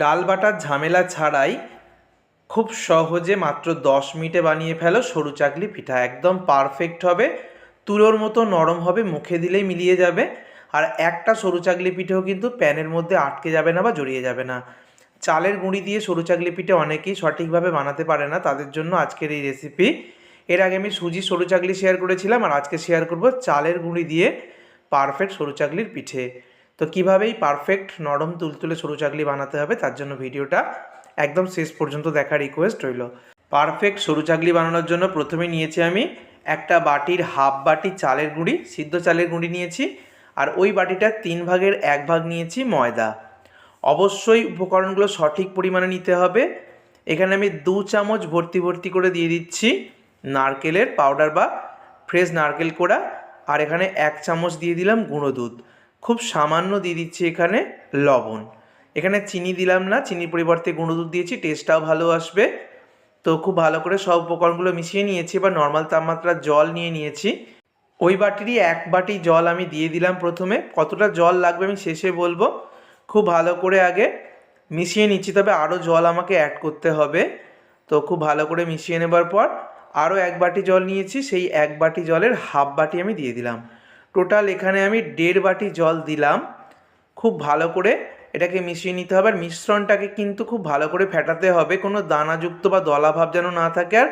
ডাল বাটার ঝামেলা ছাড়াই খুব সহজে মাত্র দশ মিনিটে বানিয়ে ফেলো সরু চাকলি পিঠা। একদম পারফেক্ট হবে। তুলোর মতো নরম হবে, মুখে দিলেই মিলিয়ে যাবে। আর একটা সরু চাকলি পিঠেও কিন্তু প্যানের মধ্যে আটকে যাবে না বা জড়িয়ে যাবে না। চালের গুঁড়ি দিয়ে সরু চাকলি পিঠে অনেকেই সঠিকভাবে বানাতে পারে না। তাদের জন্য আজকের এই রেসিপি এর আগে আমি সুজি সরু চাকলি শেয়ার করেছিলাম আর আজকে শেয়ার করব চালের গুঁড়ি দিয়ে পারফেক্ট সরু চাকলির পিঠে। তো কীভাবেই পারফেক্ট নরম তুলতুলে সরু চাকলি বানাতে হবে তার জন্য ভিডিওটা একদম শেষ পর্যন্ত দেখার রিকোয়েস্ট রইল। পারফেক্ট সরু চাকলি বানানোর জন্য প্রথমে নিয়েছি আমি একটা বাটির হাফ বাটি চালের গুঁড়ি, সিদ্ধ চালের গুঁড়ি নিয়েছি আর ওই বাটিটার তিন ভাগের এক ভাগ নিয়েছি ময়দা। অবশ্যই উপকরণগুলো সঠিক পরিমাণে নিতে হবে। এখানে আমি দু চামচ ভর্তি ভর্তি করে দিয়ে দিচ্ছি নারকেলের পাউডার বা ফ্রেশ নারকেল কোড়া আর এখানে এক চামচ দিয়ে দিলাম গুঁড়ো দুধ। খুব সামান্য দিয়ে দিচ্ছি এখানে লবণ। এখানে চিনি দিলাম না, চিনির পরিবর্তে গুঁড়ো দুধ দিয়েছি টেস্টটাও ভালো আসবে। তো খুব ভালো করে সব উপকরণগুলো মিশিয়ে নিয়েছি, এবার নর্মাল তাপমাত্রার জল নিয়ে নিয়েছি। ওই বাটিরই এক বাটি জল আমি দিয়ে দিলাম প্রথমে। কতটা জল লাগবে আমি শেষে বলব। খুব ভালো করে আগে মিশিয়ে নিচ্ছি, তবে আরও জল আমাকে অ্যাড করতে হবে। তো খুব ভালো করে মিশিয়ে নেবার পর আরও এক বাটি জল নিয়েছি, সেই এক বাটি জলের হাফ বাটি আমি দিয়ে দিলাম। টোটাল এখানে আমি দেড় বাটি জল দিলাম। খুব ভালো করে এটাকে মিশিয়ে নিতে হবে। আর মিশ্রণটাকে কিন্তু খুব ভালো করে ফেটাতে হবে। কোনো দানাযুক্ত বা দলাভাব যেন না থাকে। আর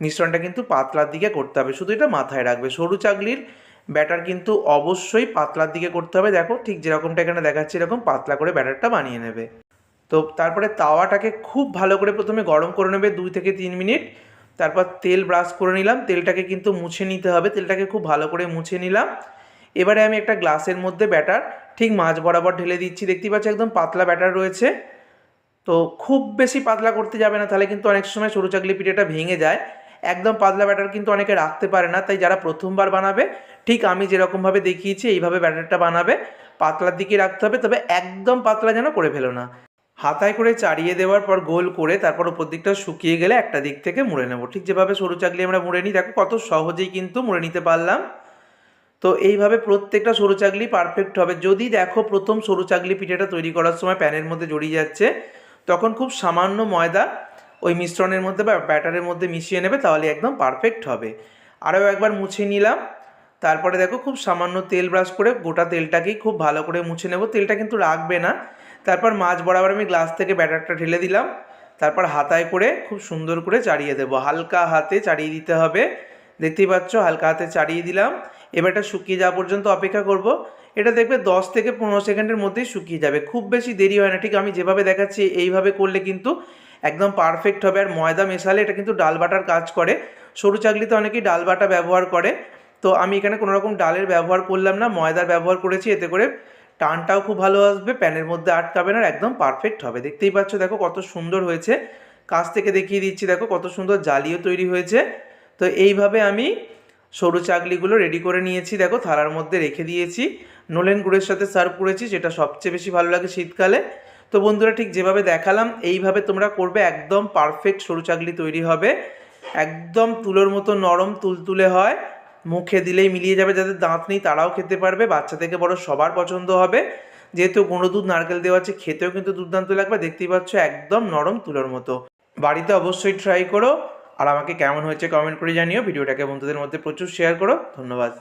মিশ্রণটা কিন্তু পাতলার দিকে করতে হবে। শুধু এটা মাথায় রাখবে। সরু চাকলির ব্যাটার কিন্তু অবশ্যই পাতলার দিকে করতে হবে। দেখো ঠিক যেরকমটা এখানে দেখাচ্ছে, এরকম পাতলা করে ব্যাটারটা বানিয়ে নেবে। তো তারপরে তাওয়াটাকে খুব ভালো করে প্রথমে গরম করে নেবে দুই থেকে তিন মিনিট। তারপর তেল ব্রাশ করে নিলাম। তেলটাকে কিন্তু মুছে নিতে হবে। তেলটাকে খুব ভালো করে মুছে নিলাম। এবারে আমি একটা গ্লাসের মধ্যে ব্যাটার ঠিক মাছ বরাবর ঢেলে দিচ্ছি। দেখতেই পাচ্ছি একদম পাতলা ব্যাটার রয়েছে। তো খুব বেশি পাতলা করতে যাবে না, তাহলে কিন্তু অনেক সময় সরু চাকলি পিঠেটা ভেঙে যায়। একদম পাতলা ব্যাটার কিন্তু অনেকে রাখতে পারে না, তাই যারা প্রথমবার বানাবে, ঠিক আমি যেরকমভাবে দেখিয়েছি, এইভাবে ব্যাটারটা বানাবে। পাতলার দিকে রাখতে হবে, তবে একদম পাতলা যেন করে ফেলো না। হাতায় করে চাড়িয়ে দেওয়ার পর গোল করে তারপর উপর দিকটা শুকিয়ে গেলে একটা দিক থেকে মুড়ে নেব। ঠিক যেভাবে সরু চাকলি আমরা মুড়ে নিই, দেখো কত সহজেই কিন্তু মুড়ে নিতে পারলাম। তো এইভাবে প্রত্যেকটা সরু চাকলি পারফেক্ট হবে। যদি দেখো প্রথম সরু চাকলি পিঠেটা তৈরি করার সময় প্যানের মধ্যে জড়িয়ে যাচ্ছে, তখন খুব সামান্য ময়দা ওই মিশ্রণের মধ্যে বা ব্যাটারের মধ্যে মিশিয়ে নেবে, তাহলে একদম পারফেক্ট হবে। আরও একবার মুছে নিলাম। তারপরে দেখো খুব সামান্য তেল ব্রাশ করে গোটা তেলটাকেই খুব ভালো করে মুছে নেব। তেলটা কিন্তু রাখবে না। তারপর মাছ বরাবর আমি গ্লাস থেকে ব্যাটারটা ঢেলে দিলাম। তারপর হাতায় করে খুব সুন্দর করে চাড়িয়ে দেবো। হালকা হাতে চাড়িয়ে দিতে হবে। দেখতেই পাচ্ছ, হালকা হাতে চাড়িয়ে দিলাম। এবার এটা শুকিয়ে যাওয়া পর্যন্ত অপেক্ষা করব। এটা দেখবে দশ থেকে পনেরো সেকেন্ডের মধ্যেই শুকিয়ে যাবে। খুব বেশি দেরি হয় না। ঠিক আমি যেভাবে দেখাচ্ছি, এইভাবে করলে কিন্তু একদম পারফেক্ট হবে। আর ময়দা মেশালে এটা কিন্তু ডাল বাটার কাজ করে। সরু চাকলিতে অনেকেই ডাল বাটা ব্যবহার করে। তো আমি এখানে কোনো রকম ডালের ব্যবহার করলাম না। ময়দার ব্যবহার করেছি। এতে করে টানটাও খুব ভালো আসবে। প্যানের মধ্যে আটকাবে না। একদম পারফেক্ট হবে। দেখতেই পাচ্ছ, দেখো কত সুন্দর হয়েছে। কাছ থেকে দেখিয়ে দিচ্ছি, দেখো কত সুন্দর জালিও তৈরি হয়েছে। তো এইভাবে আমি সরু চাকলিগুলো রেডি করে নিয়েছি। দেখো, থালার মধ্যে রেখে দিয়েছি। নোলেন গুড়ের সাথে সার্ভ করেছি, যেটা সবচেয়ে বেশি ভালো লাগে শীতকালে। তো বন্ধুরা, ঠিক যেভাবে দেখালাম, এইভাবে তোমরা করবে, একদম পারফেক্ট সরু চাকলি তৈরি হবে। একদম তুলোর মতো নরম, তুলতুলে হয়। মুখে দিলেই মিলিয়ে যাবে যাদের দাঁত নেই, তারাও খেতে পারবে। বাচ্চা থেকে বড় সবার পছন্দ হবে। যেহেতু গুঁড়ো দুধ, নারকেল দেওয়া আছে, খেতেও কিন্তু দুর্দান্ত লাগবে। দেখতেই পাচ্ছ, একদম নরম তুলোর মতো। বাড়িতে অবশ্যই ট্রাই করো। আর আমাকে কেমন হয়েছে কমেন্ট করে জানিও ভিডিওটাকে বন্ধুদের মধ্যে প্রচুর শেয়ার করো ধন্যবাদ।